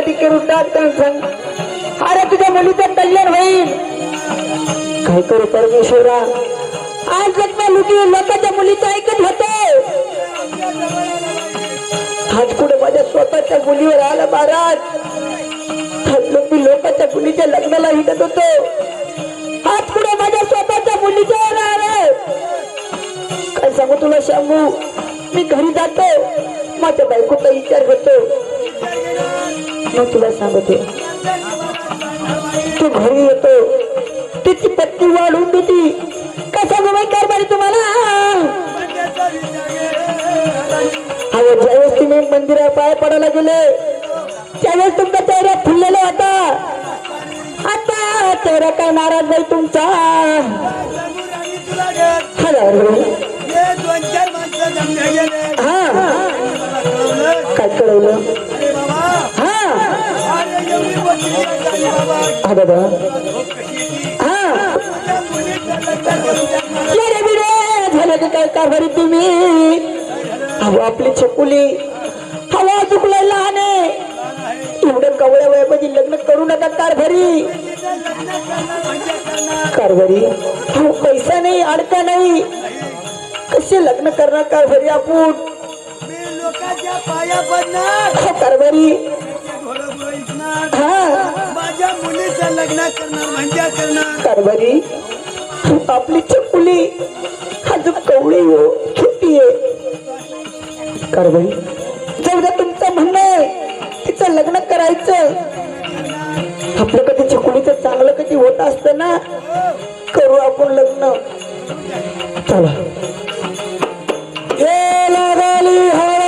नदी रुतात सांग अरे तुझ्या मुलीचं कल्याण होईल. काय करू परमेश्वरा? आज लग्न लुटी लोकांच्या मुलीचं ऐकत होते. आज कुठे माझ्या स्वतःच्या मुलीवर आलं महाराज? मी लोकांच्या मुलीच्या लग्नाला हिटत होतो. आज कुठे माझ्या स्वतःच्या मुलीच्या आलं काय सांगू तुला सांगू मी घरी जातो. माझ्या बायकोचा विचार करतो. मग तुला सांगते. तू घरी येतो तिची पत्ती वाढून देती. कसा गोबाई कारभारी तुम्हाला? अरे ज्यावेळेस तुम्ही मंदिरात पाय पडायला गेले त्यावेळेस तुमचा चेहरा फुललेला होता. आता चेहरा काय नाराज नाही तुमचा? हा. काय कळवलं? हा. हा द्या. येडे बिडे झालं की काय कारभारी तुम्ही अहो आपली छकुली हवा चुकलाय लहान आहे एवढं कवळ्या वयामध्ये लग्न करू नका कारभारी तिचं लग्न करणार म्हणजे कारभारी अहो पैसा नाही अडका नाही कसे लग्न करणार कारभारी आपण मी लोकांच्या कारभारी हा. माझ्या मुलीचं लग्न करणार म्हणजे करणार. कारभारी आपली छकुली अजून कवळी हो छोटी आहे. कारभारी द्या तुमचं म्हणणं आहे. तिचं लग्न करायचं. आपलं कधी छकुलीचं चांगलं कधी होत असतं ना? करू आपण लग्न. चला. ये लगाली हवा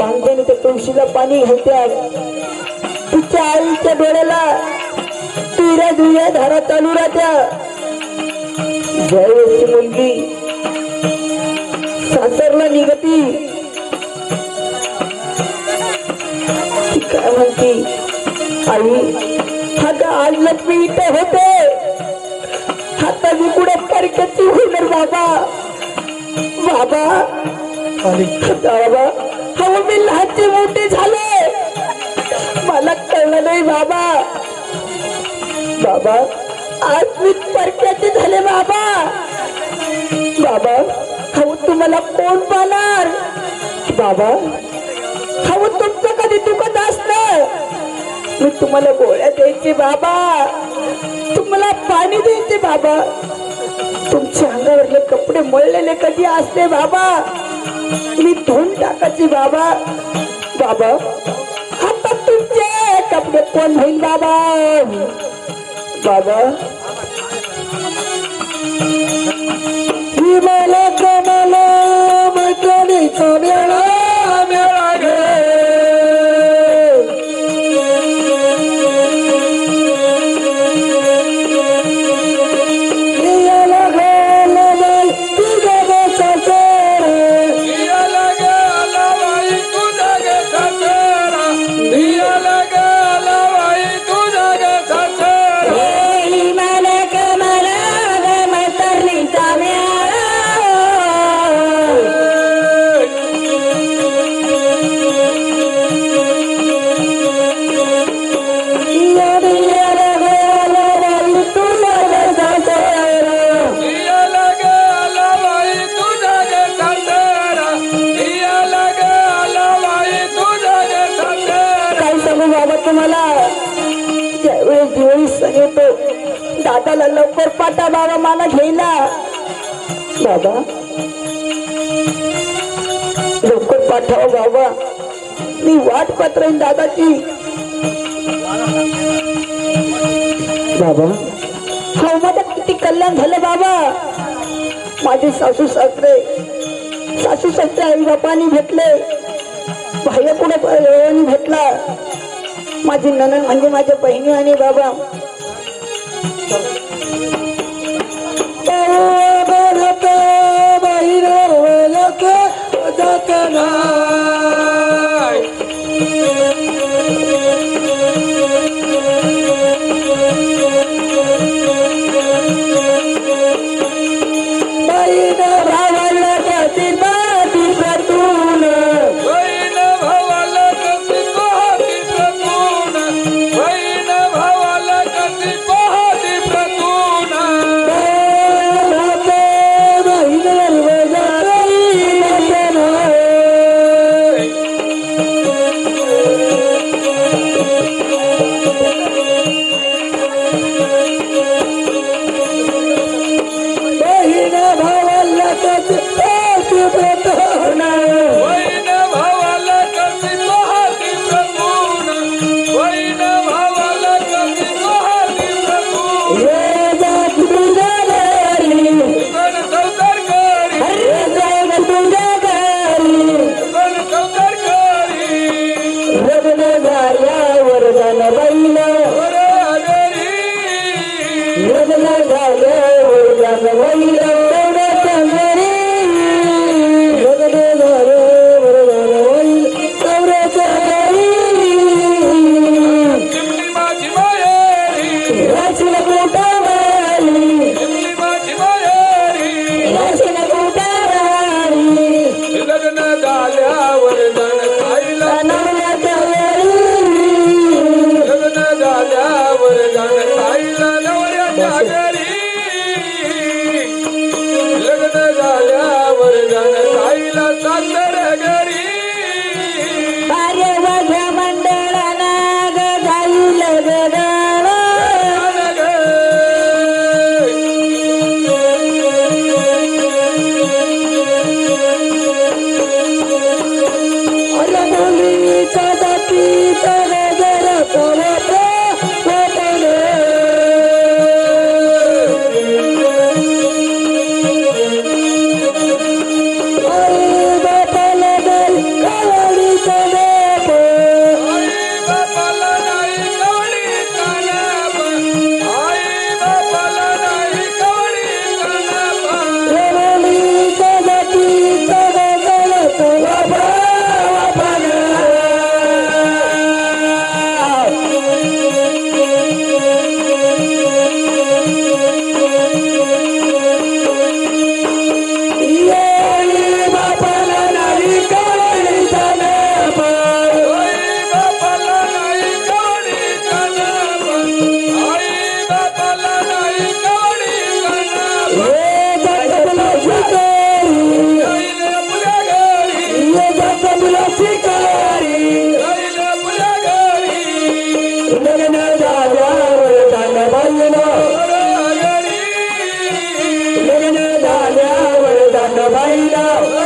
पांघ्याने त्या तुळशीला पाणी घालत्यात. तिच्या आईच्या डोळ्याला तुऱ्या दुऱ्या धारा चालू राहत्या. ज्यावेळेस ती मुलगी सासरला निघती काय म्हणती? आई अगं आज लक्ष्मी इथं होते? आता मी कुठे परक्याची होणार बाबा. बाबा बाबा हो मी लहानचे मोठे झाले. मला कळलं नाही बाबा. बाबा आज मी परक्याचे झाले बाबा. बाबा हो तुम्हाला कोण पाहणार? बाबा हो तुमचं कधी दुखत असतं? मी तुम्हाला गोळ्या द्यायचे बाबा. तुम्हाला पाणी द्यायचे बाबा. तुमच्या अंगावरले कपडे मळलेले कधी असते बाबा? मी धुवून टाकायचे बाबा बाबा आता तुमचे कपडे कोण होईल बाबा बाबा विमाला कमाला मैत्रिणीचा आलो बाबा तुम्हाला त्यावेळेस दिवाळी येतो. दादाला लवकर पाठा बाबा मला घ्यायला. बाबा लवकर पाठव बाबा. मी वाट पात्र दादाची. बाबा हा माझं किती कल्याण झालं बाबा. माझे सासू सासरे सासू सासरे आई बापानी भेटले. बाह्य कुठे भेटला. माझी ननन म्हणजे माझ्या बहिणी आणि बाबा. বাড়ি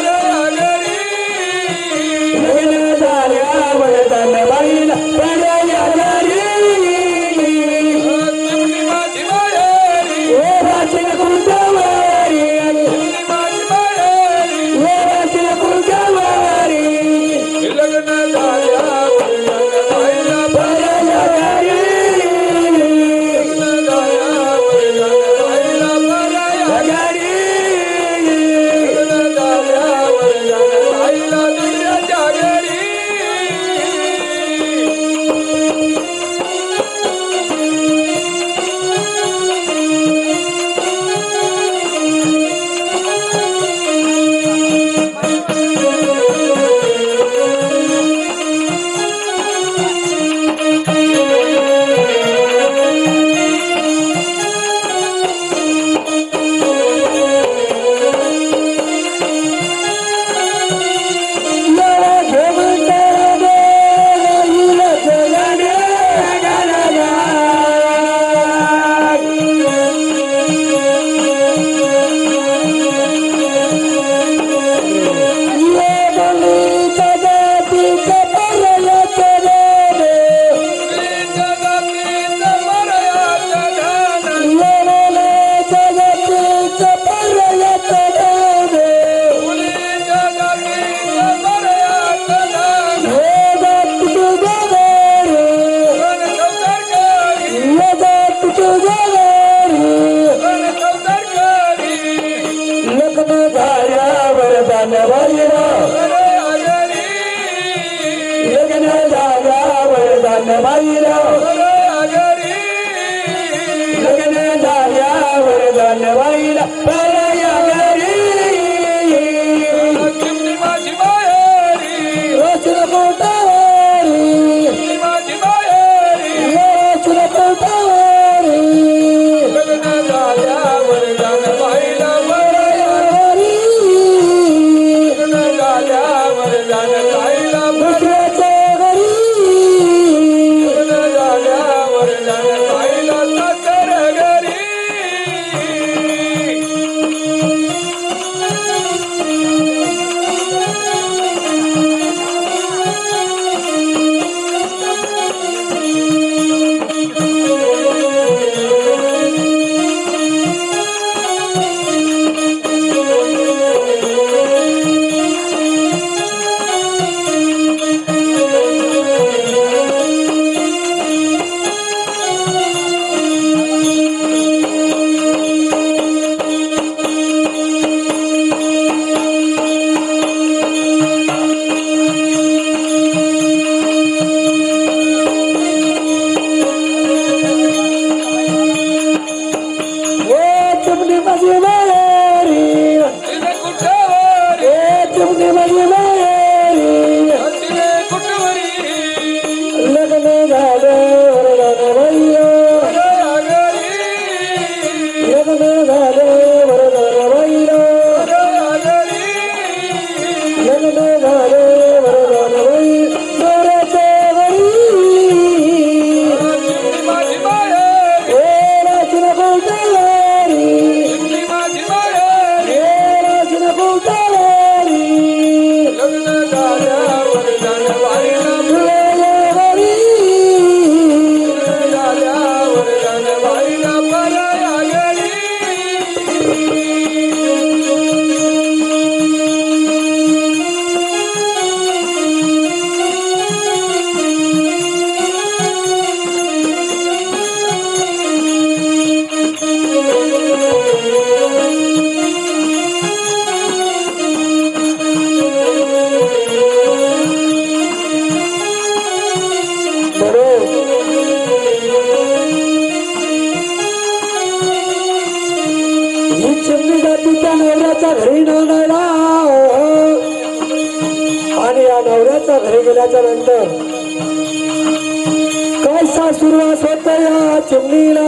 आता सुरुवात होत या चिमणीला.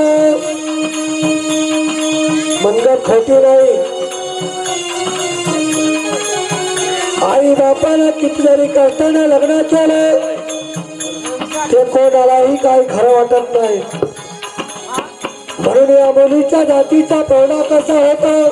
मंगल खोटी नाही. आई बापाला कितीतरी करताना लग्नात केलं. ते कोणालाही काही खरं वाटत नाही. म्हणून या मुलीच्या जातीचा पोरणा कसा होता?